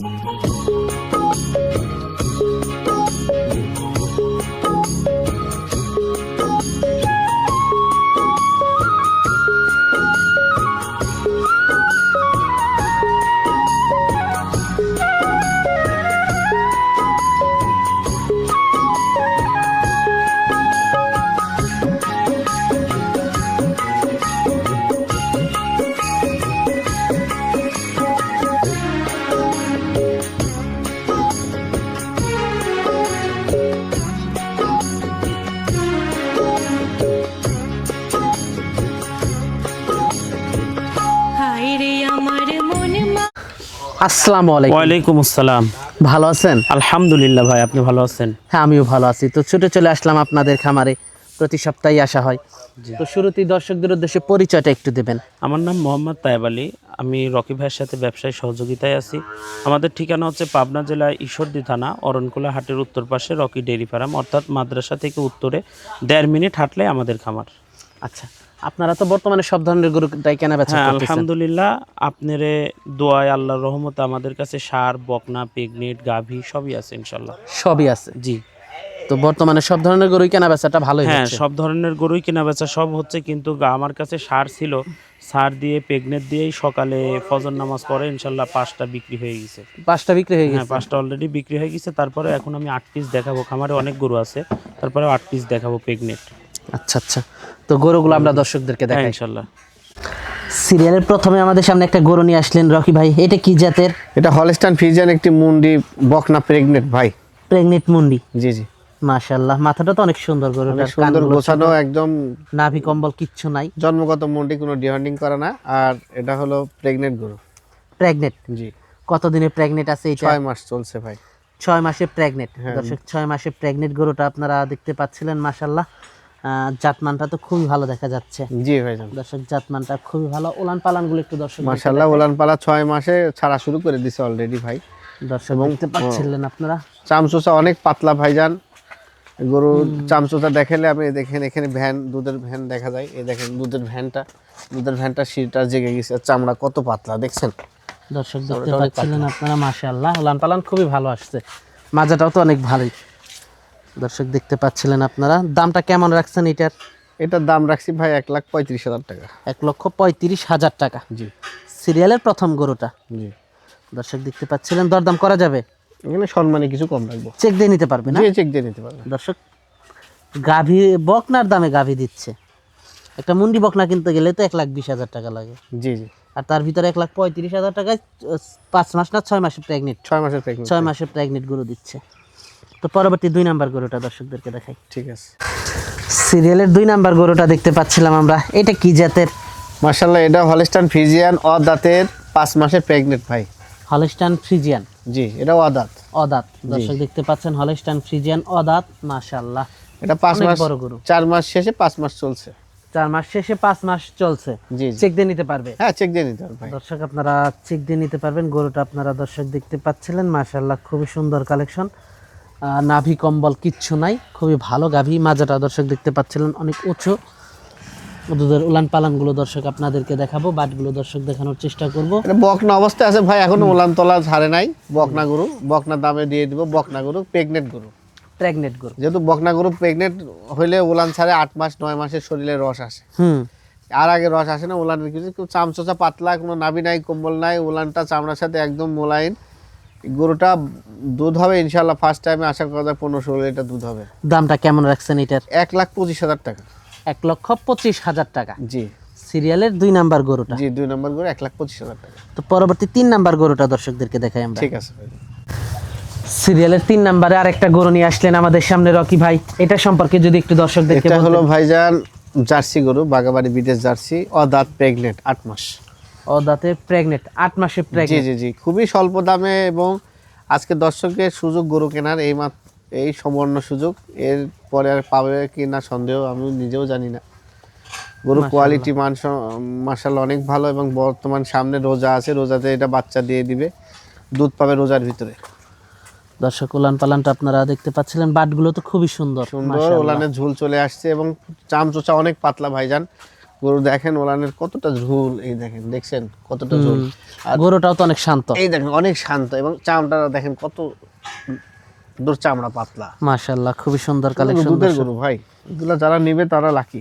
হায় আসসালামু আলাইকুম। ওয়ালাইকুম আসসালাম। ভালো আছেন? আলহামদুলিল্লাহ ভাই আপনি ভালো আছেন? হ্যাঁ আমিও ভালো আছি। তো ছুটে চলে আসলাম আপনাদের খামারে। প্রতি সপ্তাহে আসা হয়। তো শুরুতেই দর্শকদের উদ্দেশ্যে পরিচয়টা একটু দেবেন। আমার নাম মোহাম্মদ তায়েব আলী। আমি রকি ভাইয়ের সাথে ব্যবসায় সহযোগিতায় আছি। আমাদের ঠিকানা হচ্ছে পাবনা জেলার ঈশ্বরদী থানা অরণকুলা হাটের উত্তর পাশে রকি ডেইরি ফার্ম অর্থাৎ মাদ্রাসা থেকে উত্তরে দেড় মিনিট হাঁটলে আমাদের খামার। আচ্ছা আপনারা তো বর্তমানে সব ধরনের গরুটাই কেনা বেচা হ্যাঁ আলহামদুলিল্লাহ আপনারে দোয়ায় আল্লাহর রহমতে আমাদের কাছে সার বকনা পেগনেট গাভী সবই আছে ইনশাল্লাহ সবই আছে? জি। তো বর্তমানে সব ধরনের গরুই কেনা বেচাটা ভালোই হ্যাঁ সব ধরনের গরুই কেনা বেচা সব হচ্ছে কিন্তু আমার কাছে সার ছিল সার দিয়ে পেগনেট দিয়েই সকালে ফজর নামাজ পরে ইনশাল্লাহ পাঁচটা বিক্রি হয়ে গেছে। পাঁচটা বিক্রি হয়ে হ্যাঁ গেছে? পাঁচটা অলরেডি বিক্রি হয়ে গেছে তারপরে এখন আমি আট পিস দেখাবো। খামারে অনেক গরু আছে তারপরে আট পিস দেখাবো পেগনেট। আচ্ছা আচ্ছা। তো গরুগুলো আমরা দর্শকদেরকে হ্যাঁ দেখাই ইনশাল্লাহ। সিরিয়ালের প্রথমে আমাদের সামনে একটা গরু নিয়ে আসলেন রকি ভাই। এটা কি জাতের? এটা হলস্টান ফিজিয়ান একটি মুন্ডি বকনা প্রেগনেন্ট ভাই। প্রেগনেন্ট মুন্ডি? জি জি। মাশাআল্লাহ মাথাটা তো অনেক সুন্দর গরুটার অনেক সুন্দর গোছানো একদম নাভি কম্বল কিচ্ছু নাই। জন্মগত মুন্ডি কোনো ডিহান্ডিং করে না। আর এটা হলো প্রেগনেন্ট গরু। প্রেগনেন্ট জি। কতদিনে প্রেগনেন্ট আছে এটা? ছয় মাস চলছে ভাই। ছয় মাসে প্রেগনেন্ট হ্যাঁ। দর্শক ছয় মাসে প্রেগনেন্ট গরুটা আপনারা দেখতে পাচ্ছিলেন মাশাল্লাহ জাতমানটা তো খুবই ভালো দেখা যাচ্ছে। জি ভাইজান দর্শক জাতমানটা খুবই ভালো। ওলান পালানগুলো একটু দর্শক মাশাল্লাহ ওলান পালা ছয় মাসে ছাড়া শুরু করে দিছে অলরেডি ভাই। দর্শক দেখতে পাচ্ছিলেন আপনারা? চামচোচা অনেক পাতলা ভাইজান গরু চামচোচা দেখালে আপনি দেখেন এখানে ভ্যান দুধের ভ্যান দেখা যায়। এই দেখেন দুধের ভ্যানটা দুধের ভ্যানটা শীতটা জেগে গেছে। চামড়া কত পাতলা দেখছেন? দর্শক দেখতে পাচ্ছিলেন আপনারা মাশাল্লাহ ওলান পালান খুবই ভালো আসছে। মাজাটাও তো অনেক ভালোই দর্শক দেখতে পাচ্ছিলেন আপনারা। দামটা কেমন রাখছেন এটার? এটার দাম রাখছি ভাই এক লাখ পঁয়ত্রিশ হাজার টাকা। এক লক্ষ পঁয়ত্রিশ হাজার টাকা। জি। সিরিয়ালের প্রথম গরুটা। জি। দর্শক দেখতে পাচ্ছিলেন দরদাম করা যাবে? এখানে সম্মানে কিছু কম রাখব। চেক দিয়ে নিতে পারবে না? চেক দিয়ে নিতে পারবেন দর্শক গাভী বকনার দামে গাভী দিচ্ছে। একটা মুন্ডি বকনা কিনতে গেলে তো এক লাখ বিশ হাজার টাকা লাগে। জি জি। আর তার ভিতরে এক লাখ পঁয়ত্রিশ হাজার টাকায় পাঁচ মাস না ছয় মাসের প্রেগনেন্ট ছয় মাসের ছয় মাসের প্রেগনেন্ট গরু দিচ্ছে। তো পরবর্তী দুই নাম্বার গরুটা দর্শকদেরকে দেখাই। ঠিক আছে। সিরিয়ালের দুই নাম্বার গরুটা দেখতে পাচ্ছিলাম আমরা। এটা কি জাতের? মার্শাল্লাহ এটা হলস্টান ফিজিয়ান অদাতের পাঁচ মাসের প্রেগনেন্ট ভাই। Holstein Friesian? জি এটা অদাত। অদাত। দর্শক দেখতে পাচ্ছেন হলস্টান ফ্রিজিয়ান অদাত মাশাল্লাহ এটা পাঁচ মাস বড় গরু। চার মাস শেষে পাঁচ মাস চলছে। চার মাস শেষে পাঁচ মাস চলছে। জি চেক দিয়ে নিতে পারবে? হ্যাঁ চেক দিয়ে নিতে ভাই। দর্শক আপনারা চেক দিয়ে নিতে পারবেন। গরুটা আপনারা দর্শক দেখতে পাচ্ছিলেন। মাশাল্লাহ খুবই সুন্দর কালেকশন নাভি কম্বল কিচ্ছু নাই খুবই ভালো গাভী। মাজাটা দর্শক দেখতে পাচ্ছিলেন অনেক উঁচু। দুধের উলান পালানগুলো দর্শক আপনাদেরকে দেখাবো বাটগুলো দর্শক দেখানোর চেষ্টা করব। বকনা অবস্থায় আছে ভাই এখনও উলান তলা ছাড়ে নাই। বকনা গরু বকনা দামে দিয়ে দিব বকনা গরু প্রেগনেন্ট গরু। প্রেগনেন্ট গরু। যেহেতু বকনা গরু প্রেগনেন্ট হইলে উলান ছাড়ে আট মাস নয় মাসের শরীরে রস আসে। হুম। আর আগে রস আসে না উলানের কিছু চামচোচা পাতলা কোনো নাভি নাই কম্বল নাই উলানটা চামড়ার সাথে একদম মোলায়েন গরুটা দুধ হবে ইনশাল্লাহ ফার্স্ট টাইমে আশা করা যায় পনেরো ষোলো লিটার দুধ হবে। দামটা কেমন রাখছেন এটার? এক লাখ পঁচিশ হাজার টাকা। এক লক্ষ পঁচিশ হাজার টাকা। জি। সিরিয়ালের দুই নাম্বার গরুটা। জি দুই নম্বর গরু এক লাখ পঁচিশ হাজার টাকা। তো পরবর্তী তিন নাম্বার গরুটা দর্শকদেরকে দেখাই আমরা। ঠিক আছে ভাই। সিরিয়ালের তিন নাম্বারে আরেকটা গরু নিয়ে আসলেন আমাদের সামনে রকি ভাই। এটা সম্পর্কে যদি একটু দর্শকদেরকে এটা হলো ভাইজান জার্সি গরু বাগাবাড়ি বিদেশ জার্সি অদাঁত প্রেগনেন্ট আট মাস। ও দাঁতে প্রেগনেন্ট আট মাসে জি প্রেগনেন্ট জি জি। খুবই স্বল্প দামে এবং আজকে দর্শকের সুযোগ গরু কেনার এই মাত্র এই সমর্ণ সুযোগ। এর পরে আর পাবে কি না সন্দেহ আমি নিজেও জানি না। গরু কোয়ালিটি মান মার্শাল অনেক ভালো এবং বর্তমান সামনে রোজা আছে রোজাতে এটা বাচ্চা দিয়ে দিবে। দুধ পাবে রোজার ভিতরে। দর্শক উলান পালানটা আপনারা দেখতে পাচ্ছিলেন বাটগুলো তো খুবই সুন্দর সুন্দর। ওলানের ঝুল চলে আসছে এবং চামচোচা অনেক পাতলা ভাইজান। গরু দেখেন ওলানের কতটা ঝুল এই দেখেন দেখছেন কতটা ঝুল। আর গরুটাও তো অনেক শান্ত। এই দেখেন অনেক শান্ত এবং চামড়াটা দেখেন কত দূর চামড়া পাতলা। খুবই সুন্দর কালেকশন দুধের গরু ভাই এগুলো যারা নেবে তারা লাকি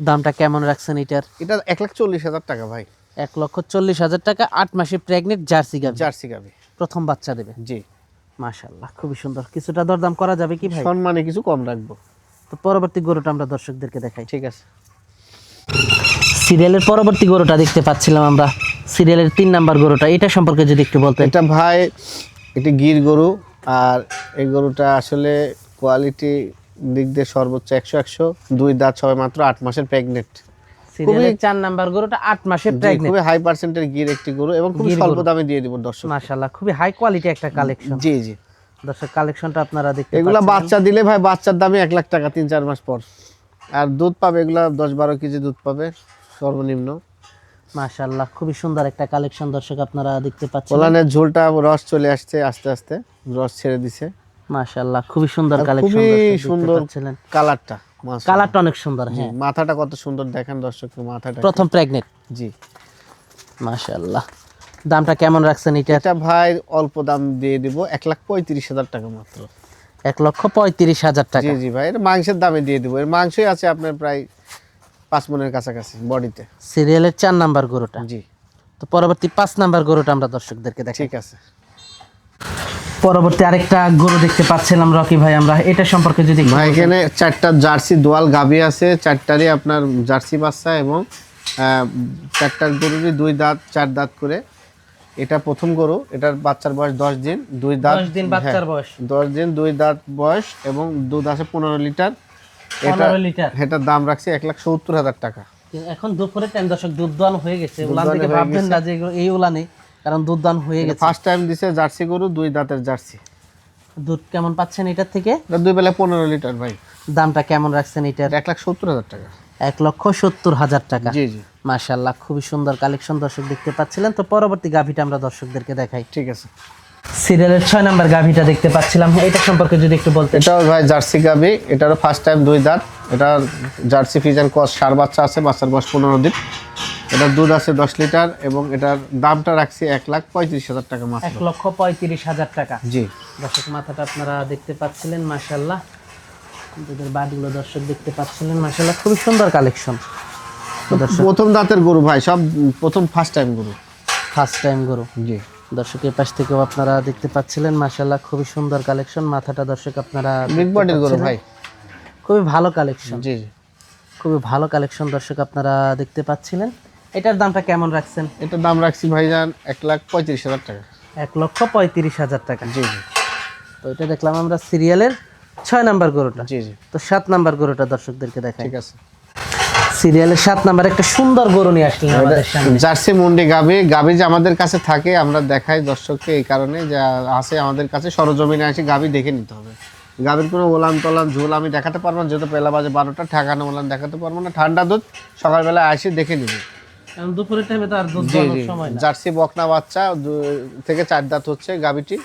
দামটা কেমন রাখছেন এটার? এটা এক লাখ চল্লিশ হাজার টাকা ভাই। এক লক্ষ চল্লিশ হাজার টাকা আট মাসে প্রেগনেন্ট জার্সি গাভি। জার্সি গাবি প্রথম বাচ্চা দেবে। জি। মাশাল্লাহ খুবই সুন্দর। কিছুটা দরদাম করা যাবে কি ভাই? সম্মানে কিছু কম রাখব। তো পরবর্তী গরুটা আমরা দর্শকদেরকে দেখাই। ঠিক আছে। সিরিয়ালের পরবর্তী গরুটা দেখতে পাচ্ছিলাম আমরা। সিরিয়ালের তিন নাম্বার গরুটা এটা সম্পর্কে যদি একটু বলতেন। এটা ভাই এটি গির গরু আর এই গরুটা আসলে কোয়ালিটি দিক দিয়ে সর্বোচ্চ একশো একশো দুই দাঁত ছয় মাত্র আট মাসের প্রেগনেন্ট সিরিয়ালের চার নাম্বার গরুটা আট মাসে প্রেগনেন্ট খুবই হাই পার্সেন্টের গির একটি গরু এবং গির স্বল্প দামে দিয়ে দিব দর্শক। মাশাল্লাহ খুবই হাই কোয়ালিটি একটা কালেকশন জি জি। দর্শক কালেকশনটা আপনারা দেখতে এগুলা বাচ্চা দিলে ভাই বাচ্চার দামে এক লাখ টাকা তিন চার মাস পর। আর দুধ পাবে এগুলা দশ বারো কেজি দুধ পাবে সর্বনিম্ন। মাশাল্লাহ খুবই সুন্দর একটা কালেকশন দর্শক আপনারা দেখতে পাচ্ছেন। ওলানের ঝোলটা রস চলে আসছে আস্তে আস্তে রস ছেড়ে দিছে। মাশাল্লাহ খুবই সুন্দর কালেকশন খুবই সুন্দর ছিলেন কালারটা কালারটা অনেক সুন্দর হ্যাঁ। মাথাটা কত সুন্দর দেখেন দর্শককে মাথাটা প্রথম প্রেগনেন্ট জি। মাশাল্লাহ দামটা কেমন রাখছেন এটা? এটা ভাই অল্প দাম দিয়ে দিব এক লাখ পঁয়ত্রিশ হাজার টাকা মাত্র। এক লক্ষ পঁয়ত্রিশ হাজার টাকা। জি জি ভাই এর মাংসের দামে দিয়ে দিব। এর মাংসই আছে আপনার প্রায় পাঁচ মনের কাছাকাছি বডিতে। সিরিয়ালের চার নাম্বার গরুটা। জি। তো পরবর্তী পাঁচ নাম্বার গরুটা আমরা দর্শকদেরকে দেখাই। ঠিক আছে। পরবর্তী আরেকটা গরু দেখতে পাচ্ছিলাম রকি ভাই আমরা এটা সম্পর্কে যদি ভাই এখানে চারটা জার্সি দোয়াল গাভী আছে চারটারই আপনার জার্সি বাচ্চা এবং চারটার গরুরই দুই দাঁত চার দাঁত করে এটা প্রথম গরু এটার বাচ্চার বয়স দশ দিন দুই দাঁত দশ দিন বাচ্চার হ্যাঁ, বয়স। দশ দিন দুই দাঁত বয়স এবং দুধ আছে পনেরো লিটার। এটা লিটার। এটার দাম রাখছি এক লাখ সত্তর হাজার টাকা। এখন দুপুরে টাইম দর্শক দুধ দান হয়ে গেছে। উলান থেকে ভাববেন না যে এই উলানে কারণ দুধ দান হয়ে গেছে। ফার্স্ট টাইম দিছে জার্সি গরু দুই দাঁতের জার্সি। দুধ কেমন পাচ্ছেন এটার থেকে? দুই বেলা পনেরো লিটার ভাই। দামটা কেমন রাখছেন এটার? এটা এক লাখ সত্তর হাজার টাকা। এক লক্ষ সত্তর হাজার টাকা। জি জি। মাশাল্লাহ খুবই সুন্দর কালেকশন দর্শক দেখতে পাচ্ছিলেন। তো পরবর্তী গাভিটা আমরা দর্শকদেরকে দেখাই। ঠিক আছে। সিরিয়ালের ছয় নাম্বার গাভিটা দেখতে পাচ্ছিলাম। এটা সম্পর্কে যদি একটু বলতেন। এটাও ভাই জার্সি গাবি এটারও ফার্স্ট টাইম দুই দাঁত। এটা জার্সি ফিজান কস সার বাচ্চা আছে বাচ্চার বয়স পনেরো দিন। এটার দুধ আছে দশ লিটার এবং এটার দামটা রাখছি এক লাখ পঁয়ত্রিশ হাজার টাকা মাত্র। এক লক্ষ পঁয়ত্রিশ হাজার টাকা। জি। দর্শক মাথাটা আপনারা দেখতে পাচ্ছিলেন মাশাল্লাহ দুধের বাটগুলো দর্শক দেখতে পাচ্ছিলেন মাশাল্লাহ খুবই সুন্দর কালেকশন প্রথম দাঁতের গরু ভাই সব প্রথম ফার্স্ট টাইম গরু। ফার্স্ট টাইম গরু। জি। দর্শকের পাশ থেকেও আপনারা দেখতে পাচ্ছিলেন মাশাল্লাহ খুবই সুন্দর কালেকশন মাথাটা দর্শক আপনারা বিগ বডির গরু ভাই। খুবই ভালো কালেকশন জি জি। খুবই ভালো কালেকশন দর্শক আপনারা দেখতে পাচ্ছিলেন। এটার দামটা কেমন রাখছেন? এটার দাম রাখছি ভাইজান এক লাখ পঁয়ত্রিশ হাজার টাকা। এক লক্ষ পঁয়ত্রিশ হাজার টাকা। জি জি। তো এটা দেখলাম আমরা সিরিয়ালের ছয় নাম্বার গরুটা? জি জি। তো সাত নাম্বার গরুটা দর্শকদেরকে দেখাই। ঠিক আছে। সিরিয়ালের সাত নাম্বার একটা সুন্দর গরু নিয়ে আসলেন আমাদের সামনে। জার্সি মুন্ডি গাবি গাবি যে আমাদের কাছে থাকে আমরা দেখাই দর্শককে এই কারণে যে আছে আমাদের কাছে। সরজমিনে আসে গাবি দেখে নিতে হবে। গাবির কোনো ওলান তলান ঝোল আমি দেখাতে পারব না যেহেতু পেলা বাজে বারোটা ঠাকানো ওলান দেখাতে পারব না। ঠান্ডা দুধ সকালবেলা আসি দেখে নিবি। দুপুরের টাইমে তো আর দুধ জি সময় না। জার্সি বকনা বাচ্চা থেকে চার দাঁত হচ্ছে গাবিটি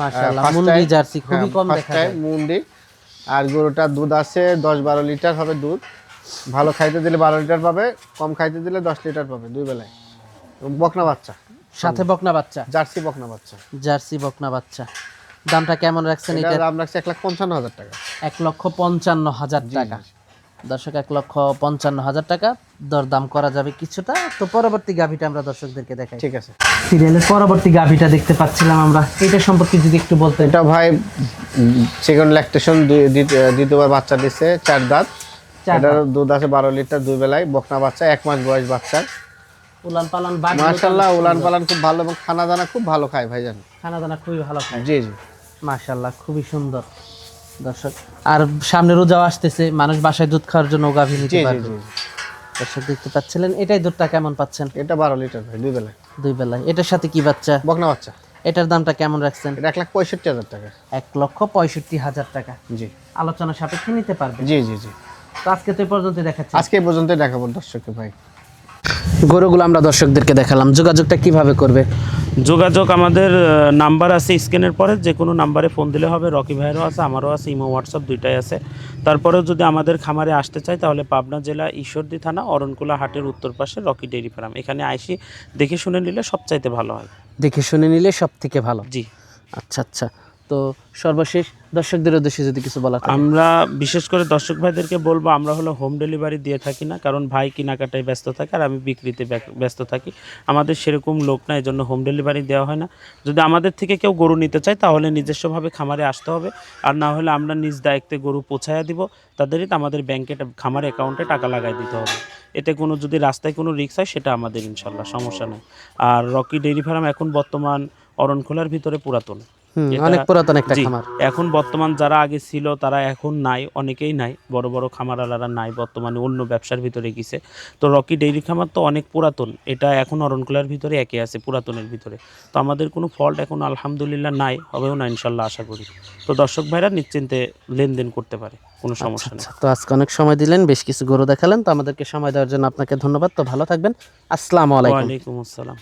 মাশাআল্লাহ মুন্ডি জার্সি খুবই হ্যাঁ, কম দেখা যায়। মুন্ডি। আর গরুটার দুধ আছে দশ বারো লিটার হবে দুধ। ভালো খাইতে দিলে বারো লিটার পাবে কম খাইতে দিলে দশ লিটার পাবে দুই বেলায়। বকনা বাচ্চা। সাথে বকনা বাচ্চা? জার্সি বকনা বাচ্চা। জার্সি বকনা বাচ্চা। দামটা কেমন রাখছেন এটা দাম রাখছে এক লাখ পঞ্চান্ন হাজার টাকা। এক লক্ষ পঞ্চান্ন হাজার টাকা। দর্শক এক লক্ষ পঞ্চান্ন হাজার টাকা। দরদাম করা যাবে কিছুটা। তো পরবর্তী গাভিটা আমরা দর্শকদেরকে দেখাই। ঠিক আছে। সিরিয়ালের পরবর্তী গাভিটা দেখতে পাচ্ছিলাম আমরা। এটা সম্পর্কে যদি একটু বলতেন। এটা ভাই সেকেন্ড ল্যাকটেশন দ্বিতীয়বার বাচ্চা দিচ্ছে চার দাঁত। চার এটার দুধ আছে বারো লিটার দুই বেলায়। বকনা বাচ্চা এক মাস বয়স বাচ্চার উলান পালান বাট মার্শাল্লাহ উলান পালান খুব ভালো এবং খানা দানা খুব ভালো খায় ভাইজান। খানা দানা খুবই ভালো খায়। জি জি। মাশাল্লাহ খুবই সুন্দর। দর্শক আর সামনে রোজাও আসতেছে মানুষ বাসায় দুধ খাওয়ার জন্য গাভী নিতে পারবে। দর্শক দেখতে পাচ্ছিলেন এটাই দুধটা কেমন পাচ্ছেন? এটা বারো লিটার ভাই দুই বেলায়। দুই বেলায়। এটার সাথে কি বাচ্চা? বকনা বাচ্চা। এটার দামটা কেমন রাখছেন? এটা এক লাখ পঁয়ষট্টি হাজার টাকা। এক লক্ষ পঁয়ষট্টি হাজার টাকা। জি। আলোচনা সাপেক্ষে নিতে পারবে। জি জি জি। তো আজকে তো পর্যন্ত দেখাচ্ছি। আজকে পর্যন্ত দেখাবো দর্শককে ভাই। গরুগুলো আমরা দর্শকদেরকে দেখালাম। যোগাযোগটা কীভাবে করবে? যোগাযোগ আমাদের নাম্বার আছে স্ক্রিনের পরে যে কোনো নাম্বারে ফোন দিলে হবে। রকি ভাইয়েরও আছে আমারও আছে ইমো হোয়াটসঅ্যাপ দুইটাই আছে। তারপরেও যদি আমাদের খামারে আসতে চাই তাহলে পাবনা জেলা ঈশ্বরদী থানা অরণকুলা হাটের উত্তর পাশে রকি ডেইরি ফার্ম। এখানে আইসি দেখে শুনে নিলে সবচাইতে ভালো হয়। দেখে শুনে নিলে সব থেকে ভালো। জি। আচ্ছা আচ্ছা। তো সর্বশেষ দর্শকদের উদ্দেশ্যে যদি কিছু বলা আমরা বিশেষ করে দর্শক ভাইদেরকে বলব, আমরা হলো হোম ডেলিভারি দিয়ে থাকি না, কারণ ভাই কেনাকাটায় ব্যস্ত থাকে আর আমি বিক্রিতে ব্যস্ত থাকি। আমাদের সেরকম লোক না এই জন্য হোম ডেলিভারি দেওয়া হয় না। যদি আমাদের থেকে কেউ গরু নিতে চায়, তাহলে নিজস্বভাবে খামারে আসতে হবে। আর না হলে আমরা নিজ দায়িত্বে গরু পৌঁছায়া দিব তাদেরই আমাদের ব্যাংকে খামার অ্যাকাউন্টে টাকা লাগাই দিতে হবে। এতে কোনো যদি রাস্তায় কোনো রিক্স হয়, সেটা আমাদের ইনশাল্লাহ, সমস্যা নেই। আর রকি ডেইরি ফার্ম এখন বর্তমান অরণখোলার ভিতরে পুরাতন। অনেক পুরাতন একটা খামার। এখন বর্তমান যারা আগে ছিল তারা এখন নাই অনেকেই নাই। বড় বড় খামারালারা নাই বর্তমানে অন্য ব্যবসার ভিতরে গেছে। তো রকি ডেইরি খামার তো অনেক পুরাতন এটা এখন অরণকুলার ভিতরে একে আছে পুরাতনের ভিতরে। তো আমাদের কোনো ফল্ট এখন আলহামদুলিল্লাহ নাই হবেও না ইনশাল্লাহ আশা করি। তো দর্শক ভাইরা নিশ্চিন্তে লেনদেন করতে পারে কোনো সমস্যা নেই। আচ্ছা তো আজকে অনেক সময় দিলেন বেশ কিছু গরু দেখালেন তো আমাদেরকে সময় দেওয়ার জন্য আপনাকে ধন্যবাদ। তো ভালো থাকবেন আসসালামু আলাইকুম। ওয়ালাইকুম আসসালাম।